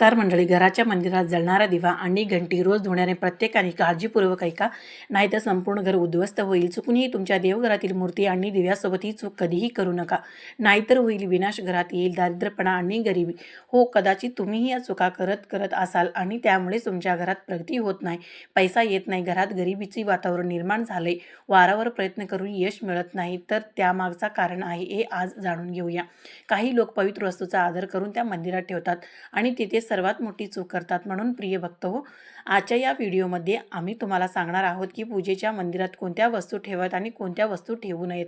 नमस्कार मंडळी. घराच्या मंदिरात जळणारा दिवा आणि घंटी रोज धुण्याने प्रत्येकाने काळजीपूर्वक ऐका. नाहीतर संपूर्ण घर उद्ध्वस्त होईल. चुकूनही तुमच्या देवघरातील मूर्ती आणि दिव्यासोबत ही चूक कधीही करू नका. नाहीतर होईल विनाश. घरात येईल दारिद्र्यपणा आणि गरिबी. हो कदाचित तुम्हीही या चुका करत करत असाल आणि त्यामुळेच तुमच्या घरात प्रगती होत नाही. पैसा येत नाही. घरात गरिबीचे वातावरण निर्माण झाले. वारावर प्रयत्न करून यश मिळत नाही. तर त्यामागचा कारण आहे हे आज जाणून घेऊया. काही लोक पवित्र वस्तूचा आदर करून त्या मंदिरात ठेवतात आणि तिथे सर्वात मोठी चूक करतात म्हणून प्रिय भक्त हो आजच्या या व्हिडिओमध्ये आम्ही तुम्हाला सांगणार आहोत की पूजेच्या मंदिरात कोणत्या वस्तू ठेवत आणि कोणत्या वस्तू ठेवू नयेत.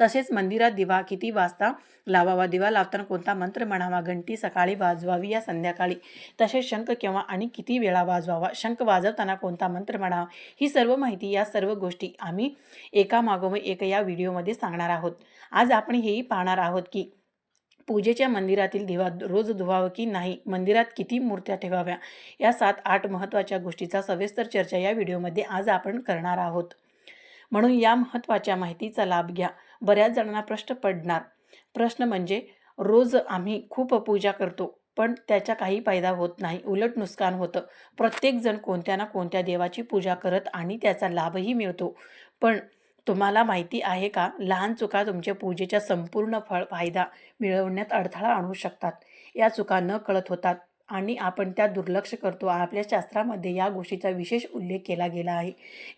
तसेच मंदिरात दिवा किती वाजता लावावा दिवा लावताना कोणता मंत्र म्हणावा घंटी सकाळी वाजवावी या संध्याकाळी तसेच शंख केव्हा आणि किती वेळा वाजवावा शंख वाजवताना कोणता मंत्र म्हणावा ही सर्व माहिती या सर्व गोष्टी आम्ही एका मागोमाग एक या व्हिडिओमध्ये सांगणार आहोत. आज आपण हेही पाहणार आहोत की पूजेच्या मंदिरातील दिवा रोज धुवावं की नाही? मंदिरात किती मूर्त्या ठेवाव्या? या सात आठ महत्त्वाच्या गोष्टीचा सविस्तर चर्चा या व्हिडिओमध्ये आज आपण करणार आहोत. म्हणून या महत्त्वाच्या माहितीचा लाभ घ्या. बऱ्याच जणांना प्रश्न पडणार. प्रश्न म्हणजे रोज आम्ही खूप पूजा करतो पण त्याचा काही फायदा होत नाही. उलट नुकसान होतं. प्रत्येकजण कोणत्या ना कोणत्या देवाची पूजा करत आणि त्याचा लाभही मिळतो. पण तुम्हाला माहिती आहे का? लहान चुका तुमच्या पूजेच्या संपूर्ण फळ फायदा मिळवण्यात अडथळा आणू शकतात. या चुका न कळत होतात आणि आपण त्या दुर्लक्ष करतो. आपल्या शास्त्रामध्ये या गोष्टीचा विशेष उल्लेख केला गेला आहे.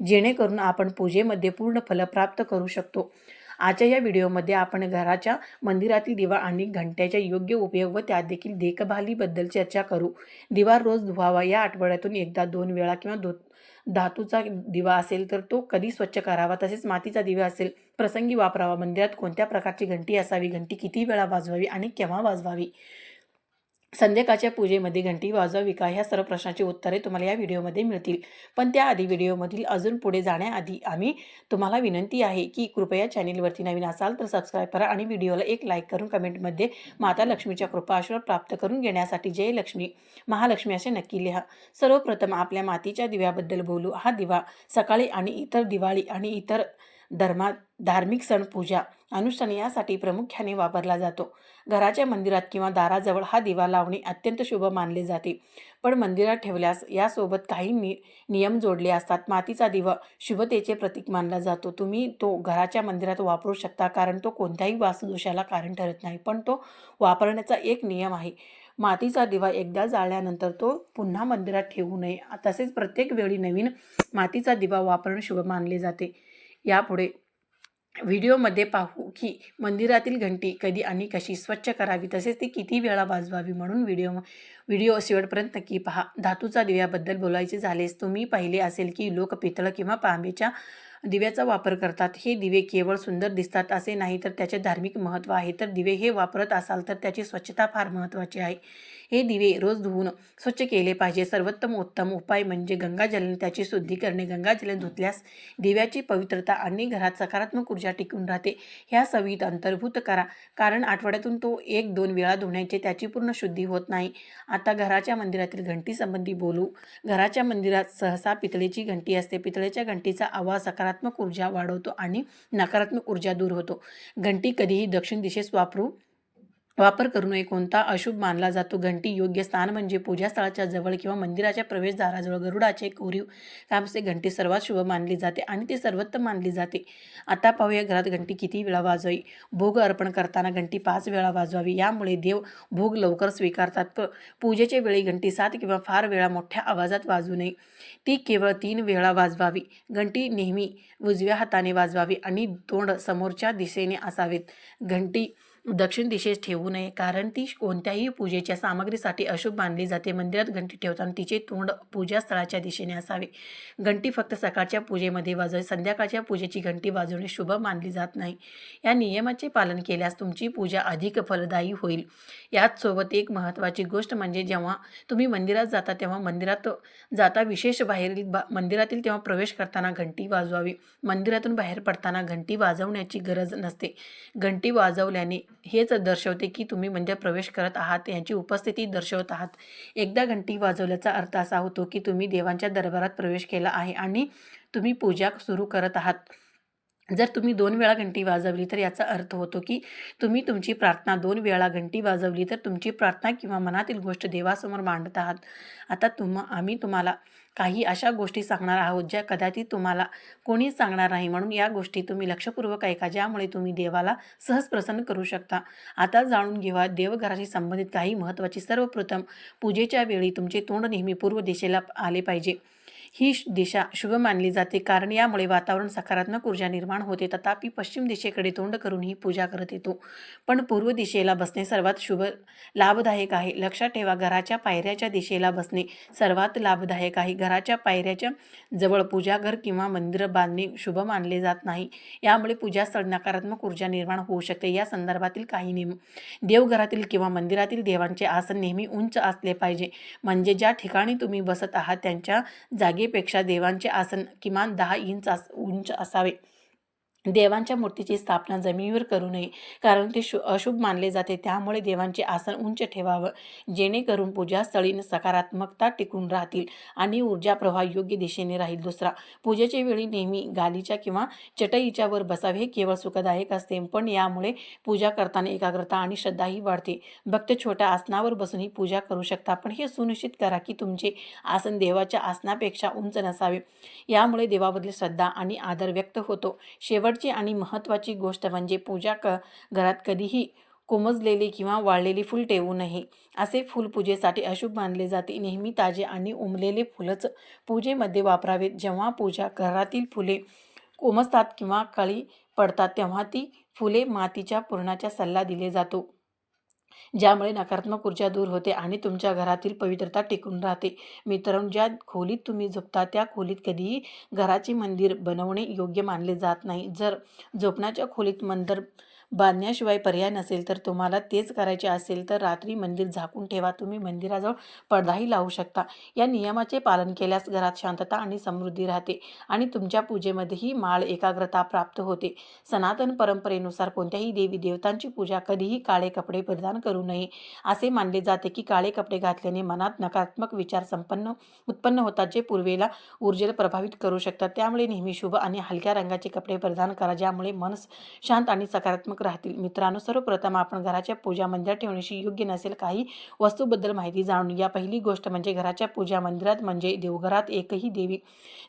जेणेकरून आपण पूजेमध्ये पूर्ण फलप्राप्त करू शकतो. आजच्या या व्हिडिओमध्ये आपण घराच्या मंदिरातील दिवा आणि घंट्याच्या योग्य उपयोग व त्यात देखील देखभालीबद्दल चर्चा करू. दिवा रोज धुवावा. या आठवड्यातून एकदा दोन वेळा किंवा दो धातूचा दिवा असेल तर तो कधी स्वच्छ करावा? तसेच मातीचा दिवा असेल प्रसंगी वापरावा. मंदिरात कोणत्या प्रकारची घंटी असावी? घंटी किती वेळा वाजवावी आणि केव्हा वाजवावी? संध्याकाळच्या पूजेमध्ये घंटी वाजवावी का ह्या सर्व प्रश्नाची उत्तरे तुम्हाला या व्हिडिओमध्ये मिळतील. पण त्याआधी व्हिडिओमधील अजून पुढे जाण्याआधी आम्ही तुम्हाला विनंती आहे की कृपया चॅनेलवरती नवीन असाल तर सबस्क्राईब करा आणि व्हिडिओला एक लाईक करून कमेंटमध्ये माता लक्ष्मीच्या कृपा आशीर्वाद प्राप्त करून घेण्यासाठी जय लक्ष्मी महालक्ष्मी असे नक्की लिहा. सर्वप्रथम आपल्या मातीच्या दिव्याबद्दल बोलू. हा दिवा सकाळी आणि इतर दिवाळी आणि इतर धर्मात धार्मिक सण पूजा. अनुष्ठान यासाठी प्रामुख्याने वापरला जातो. घराच्या मंदिरात किंवा दाराजवळ हा दिवा लावणे अत्यंत शुभ मानले जाते. पण मंदिरात ठेवल्यास यासोबत काही नि नियम जोडले असतात. मातीचा दिवा शुभतेचे प्रतीक मानला जातो. तुम्ही तो घराच्या मंदिरात वापरू शकता कारण तो कोणत्याही वास्तुदोषाला कारण ठरत नाही पण तो वापरण्याचा एक नियम आहे. मातीचा दिवा एकदा जाळल्यानंतर तो पुन्हा मंदिरात ठेवू नये. तसेच प्रत्येक वेळी नवीन मातीचा दिवा वापरणे शुभ मानले जाते. यापुढे व्हिडिओमध्ये पाहू की मंदिरातील घंटी कधी आणि कशी स्वच्छ करावी तसेच ती किती वेळा वाजवावी म्हणून व्हिडिओ व्हिडिओ शेवटपर्यंत नक्की पहा. धातूचा दिव्याबद्दल बोलायचे झालेस तुम्ही पाहिले असेल की लोक पितळ किंवा पांबेच्या दिव्याचा वापर करतात. हे दिवे केवळ सुंदर दिसतात असे नाही तर त्याचे धार्मिक महत्त्व आहे. तर दिवे हे वापरत असाल तर त्याची स्वच्छता फार महत्त्वाची आहे. हे दिवे रोज धुवून स्वच्छ केले पाहिजे. सर्वोत्तम उत्तम उपाय म्हणजे गंगाजलन त्याची शुद्धी करणे. गंगाजलन धुतल्यास दिव्याची पवित्रता आणि घरात सकारात्मक ऊर्जा टिकून राहते. ह्या सवीत अंतर्भूत करा. कारण आठवड्यातून तो एक दोन वेळा धुण्याचे त्याची पूर्ण शुद्धी होत नाही. आता घराच्या मंदिरातील घंटीसंबंधी बोलू. घराच्या मंदिरात सहसा पितळेची घंटी असते. पितळेच्या घंटीचा आवाज सकारात्मक ऊर्जा वाढवतो आणि नकारात्मक ऊर्जा दूर होतो. घंटी कधीही दक्षिण दिशेस वापरू वापर करू नये. कोणता अशुभ मानला जातो? घंटी योग्य स्थान म्हणजे पूजास्थळाच्या जवळ किंवा मंदिराच्या प्रवेशद्वाराजवळ. गरुडाचे कोरीव कामसे घंटी सर्वात शुभ मानली जाते आणि ते सर्वोत्तम मानली जाते. आता पाहूया घरात घंटी किती वेळा वाजवावी? भोग अर्पण करताना घंटी पाच वेळा वाजवावी. यामुळे देव भोग लवकर स्वीकारतात. प पूजेच्या वेळी घंटी सात किंवा फार वेळा मोठ्या आवाजात वाजू नये. ती केवळ तीन वेळा वाजवावी. घंटी नेहमी उजव्या हाताने वाजवावी आणि तोंड समोरच्या दिशेने असावेत. घंटी दक्षिण दिशेस ठेवू नये. कारण ती कोणत्याही पूजेच्या सामग्रीसाठी अशुभ मानली जाते. मंदिरात घंटी ठेवताना तिचे तोंड पूजास्थळाच्या दिशेने असावे. घंटी फक्त सकाळच्या पूजेमध्ये वाजवे संध्याकाळच्या पूजेची घंटी वाजवणे शुभ मानली जात नाही. या नियमाचे पालन केल्यास तुमची पूजा अधिक फलदायी होईल. याच सोबत एक महत्त्वाची गोष्ट म्हणजे जेव्हा तुम्ही मंदिरात जाता तेव्हा मंदिरात जाता विशेष बाहेरील बा मंदिरातील तेव्हा प्रवेश करताना घंटी वाजवावी. मंदिरातून बाहेर पडताना घंटी वाजवण्याची गरज नसते. घंटी वाजवल्याने हेच दर्शवते की तुम्ही म्हणजे प्रवेश करत आहात यांची उपस्थिती दर्शवत आहात. एकदा घंटी वाजवल्याचा अर्थ असा होतो की तुम्ही देवांच्या दरबारात प्रवेश केला आहे आणि तुम्ही पूजा सुरू करत आहात. जर तुम्ही दोन वेळा घंटी वाजवली तर याचा अर्थ होतो की तुम्ही तुमची प्रार्थना दोन वेळा घंटी वाजवली तर तुमची प्रार्थना किंवा मनातील गोष्ट देवासमोर मांडत आहात. आता तुम आम्ही तुम्हाला काही अशा गोष्टी सांगणार आहोत ज्या कदाचित तुम्हाला कोणीच सांगणार नाही. म्हणून या गोष्टी तुम्ही लक्षपूर्वक ऐका ज्यामुळे तुम्ही देवाला सहज प्रसन्न करू शकता. आता जाणून घेवा देवघराशी संबंधित काही महत्त्वाची सर्वप्रथम पूजेच्या वेळी तुमचे तोंड नेहमी पूर्व दिशेला आले पाहिजे. ही दिशा शुभ मानली जाते. कारण यामुळे वातावरण सकारात्मक ऊर्जा निर्माण होते. तथापि पश्चिम दिशेकडे तोंड करून ही पूजा करत येतो. पण पूर्व दिशेला बसणे सर्वात शुभ लाभदायक आहे. लक्षात ठेवा घराच्या पायऱ्याच्या दिशेला बसणे सर्वात लाभदायक आहे. घराच्या पायऱ्याच्या जवळ पूजाघर किंवा मंदिर बांधणे शुभ मानले जात नाही. यामुळे पूजास्थळ नकारात्मक ऊर्जा निर्माण होऊ शकते. या संदर्भातील काही नियम. देवघरातील किंवा मंदिरातील देवांचे आसन नेहमी उंच असले पाहिजे. म्हणजे ज्या ठिकाणी तुम्ही बसत आहात त्यांच्या जागी जागेपेक्षा देवांचे आसन किमान दहा इंच उंच असावे. देवांच्या मूर्तीची स्थापना जमिनीवर करू नये कारण ते शु अशुभ मानले जाते. त्यामुळे देवांचे आसन उंच ठेवावं जेणेकरून पूजास्थळी सकारात्मकता टिकून राहतील आणि ऊर्जा प्रवाह योग्य दिशेने राहील. दुसरा पूजेच्या वेळी नेहमी गालीच्या किंवा चटईच्या वर बसावे हे केवळ सुखदायक असते पण यामुळे पूजा करताना एकाग्रता आणि श्रद्धाही वाढते. भक्त छोट्या आसनावर बसून ही पूजा करू शकता पण हे सुनिश्चित करा की तुमचे आसन देवाच्या आसनापेक्षा उंच नसावे. यामुळे देवाबद्दल श्रद्धा आणि आदर व्यक्त होतो. शेवटची आणि महत्त्वाची गोष्ट म्हणजे पूजा क घरात कधीही कोमजलेले किंवा वाळलेले फूल ठेवू नये. असे फूल पूजेसाठी अशुभ मानले जाते. नेहमी ताजे आणि उमलेले फुलंच पूजेमध्ये वापरावेत. जेव्हा पूजा घरातील फुले कोमजतात किंवा काळी पडतात तेव्हा ती फुले मातीच्या पूर्णाचा सल्ला दिले जातो. ज्यामुळे नकारात्मक ऊर्जा दूर होते आणि तुमच्या घरातील पवित्रता टिकून राहते. मित्रांनो ज्या खोलीत तुम्ही झोपता त्या खोलीत कधीही घराचे मंदिर बनवणे योग्य मानले जात नाही. जर झोपण्याच्या खोलीत मंदिर बांधण्याशिवाय पर्याय नसेल तर तुम्हाला तेच करायचे असेल तर रात्री मंदिर झाकून ठेवा. तुम्ही मंदिराजवळ पडदाही लावू शकता. या नियमाचे पालन केल्यास घरात शांतता आणि समृद्धी राहते आणि तुमच्या पूजेमध्येही माळ एकाग्रता प्राप्त होते. सनातन परंपरेनुसार कोणत्याही देवी देवतांची पूजा कधीही काळे कपडे परिधान करू नये. असे मानले जाते की काळे कपडे घातल्याने मनात नकारात्मक विचार संपन्न उत्पन्न होतात जे पूर्वेला ऊर्जेला प्रभावित करू शकतात. त्यामुळे नेहमी शुभ आणि हलक्या रंगाचे कपडे परिधान करा ज्यामुळे मन शांत आणि सकारात्मक राहतील. मित्रांनो सर्वप्रथम आपण घराच्या पूजा मंदिरात ठेवण्याशी योग्य नसेल काही वस्तूबद्दल माहिती जाणून या पहिली गोष्ट म्हणजे घराच्या पूजा मंदिरात म्हणजे देवघरात एकही देवी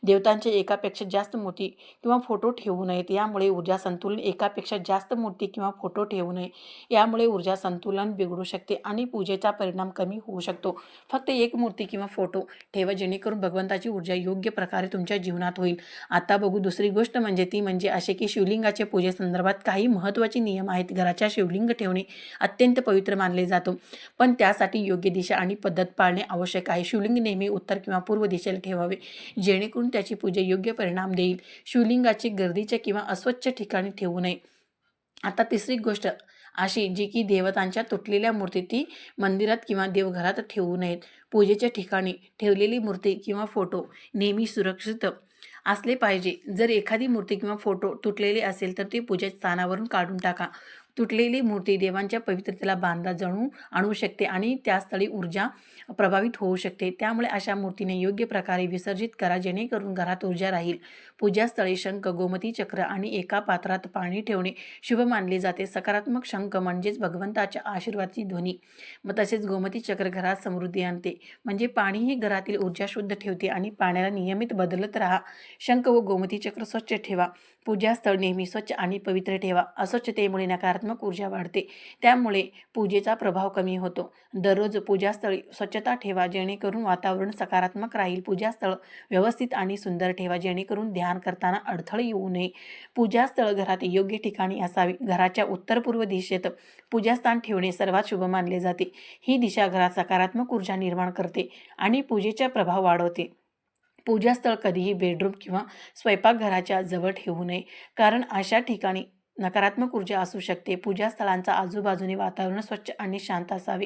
देवतांच्या एकापेक्षा जास्त मूर्ती किंवा फोटो ठेवू नयेत यामुळे ऊर्जा संतुलन एकापेक्षा जास्त मूर्ती किंवा फोटो ठेवू नये. यामुळे ऊर्जा संतुलन बिघडू शकते आणि पूजेचा परिणाम कमी होऊ शकतो. फक्त एक मूर्ती किंवा फोटो ठेवा जेणेकरून भगवंताची ऊर्जा योग्य प्रकारे तुमच्या जीवनात होईल. आता बघू दुसरी गोष्ट म्हणजे ती म्हणजे असे की शिवलिंगाच्या पूजेसंदर्भात काही महत्त्वाचे नियम आहेत. घराच्या शिवलिंग ठेवणे अत्यंत पवित्र मानले जातो. पण त्यासाठी योग्य दिशा आणि पद्धत पाळणे आवश्यक आहे. शिवलिंग नेहमी उत्तर किंवा पूर्व दिशेला ठेवावे जेणेकरून त्याची पूजा योग्य परिणाम देईल. शिवलिंगाची गर्दीच्या किंवा अस्वच्छ ठिकाणी ठेवू नये. आता तिसरी गोष्ट अशी जी की देवतांच्या तुटलेल्या मूर्ती ती मंदिरात किंवा देवघरात ठेवू नयेत. पूजेच्या ठिकाणी ठेवलेली मूर्ती किंवा फोटो नेहमी सुरक्षित असले पाहिजे. जर एखादी मूर्ती किंवा फोटो तुटलेले असेल तर ती पूजा स्थानावरून काढून टाका. तुटलेली मूर्ती देवांच्या पवित्रतेला बांधा जणू आणू शकते आणि त्या स्थळी ऊर्जा प्रभावित होऊ शकते. त्यामुळे अशा मूर्तीने योग्य प्रकारे विसर्जित करा जेणेकरून घरात ऊर्जा राहील. पूजास्थळी शंख गोमती चक्र आणि एका पात्रात पाणी ठेवणे शुभ मानले जाते. सकारात्मक शंख म्हणजेच भगवंताच्या आशीर्वादची ध्वनी. मग तसेच गोमती चक्र घरात समृद्धी आणते. म्हणजे पाणी ही घरातील ऊर्जा शुद्ध ठेवते आणि पाण्याला नियमित बदलत राहा. शंख व गोमती चक्र स्वच्छ ठेवा. पूजास्थळ नेहमी स्वच्छ आणि पवित्र ठेवा. अस्वच्छतेमुळे नकारात्मक ऊर्जा वाढते. त्यामुळे पूजेचा प्रभाव कमी होतो. दररोज पूजास्थळी स्वच्छता ठेवा जेणेकरून वातावरण सकारात्मक राहील. पूजास्थळ व्यवस्थित आणि सुंदर ठेवा जेणेकरून ध्यान करताना अडथळे येऊ नये. पूजास्थळ घरात योग्य ठिकाणी असावी. घराच्या उत्तर पूर्व दिशेत पूजास्थान ठेवणे सर्वात शुभ मानले जाते. ही दिशा घरात सकारात्मक ऊर्जा निर्माण करते आणि पूजेचा प्रभाव वाढवते. पूजास्थळ कधीही बेडरूम किंवा स्वयंपाकघराच्या जवळ ठेवू नये. कारण अशा ठिकाणी नकारात्मक ऊर्जा असू शकते. पूजास्थळांचा आजूबाजूने वातावरण स्वच्छ आणि शांत असावे.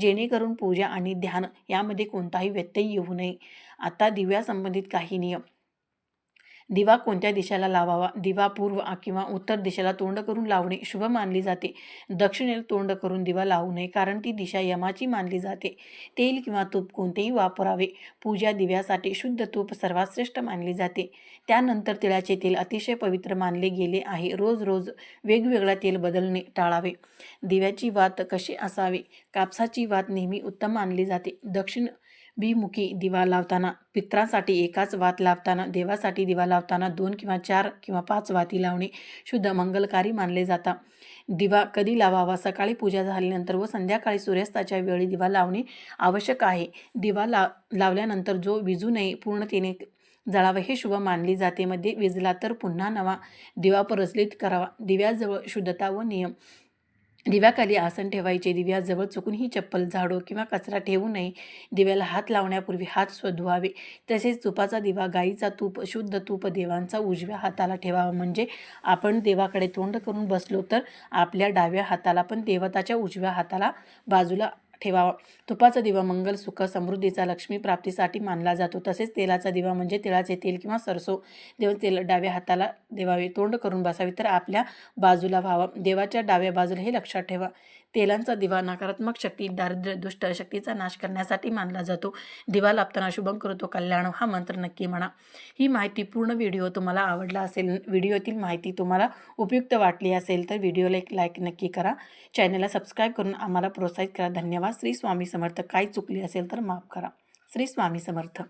जेणेकरून पूजा आणि ध्यान यामध्ये कोणताही व्यत्यय येऊ नये. आता दिव्यासंबंधित काही नियम. दिवा कोणत्या दिशेला लावावा? दिवा पूर्व किंवा उत्तर दिशेला तोंड करून लावणे शुभ मानली जाते. दक्षिणेला तोंड करून दिवा लावू नये कारण ती दिशा यमाची मानली जाते. तेल किंवा तूप कोणतेही वापरावे. पूजा दिव्यासाठी शुद्ध तूप सर्वात श्रेष्ठ मानली जाते. त्यानंतर तिळाचे तेल अतिशय पवित्र मानले गेले आहे. रोज रोज वेगवेगळा तेल बदलणे टाळावे. दिव्याची वात कशी असावी? कापसाची वात नेहमी उत्तम मानली जाते. दक्षिण भिमुखी दिवा लावताना पित्रांसाठी एकाच वात लावताना देवासाठी दिवा लावताना दोन किंवा चार किंवा पाच वाती लावणे शुद्ध मंगलकारी मानले जातात दिवा कधी लावावा? सकाळी पूजा झाल्यानंतर व संध्याकाळी सूर्यास्ताच्या वेळी दिवा लावणे आवश्यक आहे. दिवा ला लावल्यानंतर जो विजू नये पूर्णतेने जळावं हे शुभ मानले जाते. मध्ये विजला तर पुन्हा नवा दिवा प्रज्वलित करावा. दिव्याजवळ शुद्धता व नियम. दिव्याखाली आसन ठेवायचे. दिव्याजवळ चुकूनही चप्पल झाडू किंवा कचरा ठेवू नये. दिव्याला हात लावण्यापूर्वी हात स्वधुवावे तसेच तुपाचा दिवा गाईचा तूप शुद्ध तूप देवांचा उजव्या हाताला ठेवावा. म्हणजे आपण देवाकडे तोंड करून बसलो तर आपल्या डाव्या हाताला पण देवताच्या उजव्या हाताला बाजूला ठेवावा. तुपाचा दिवा मंगल सुख समृद्धीचा लक्ष्मी प्राप्तीसाठी मानला जातो. तसेच तेलाचा दिवा म्हणजे तिळाचे तेल किंवा सरसो देऊन तेल डाव्या हाताला देवावे. तोंड करून बसावे. तर आपल्या बाजूला व्हावा. देवाच्या डाव्या बाजूला हे लक्षात ठेवा. तेलांचा दिवा नकारात्मक शक्ती दारिद्र्य दुष्ट शक्तीचा नाश करण्यासाठी मानला जातो. दिवा लापताना शुभम करतो कल्याण हा मंत्र नक्की म्हणा. ही माहिती पूर्ण व्हिडिओ तुम्हाला आवडला असेल व्हिडिओतील माहिती तुम्हाला उपयुक्त वाटली असेल तर व्हिडिओला एक लाईक नक्की करा. चॅनलला सबस्क्राईब करून आम्हाला प्रोत्साहित करा. धन्यवाद. श्री स्वामी समर्थ. काही चुकली असेल तर माफ करा. श्री स्वामी समर्थ.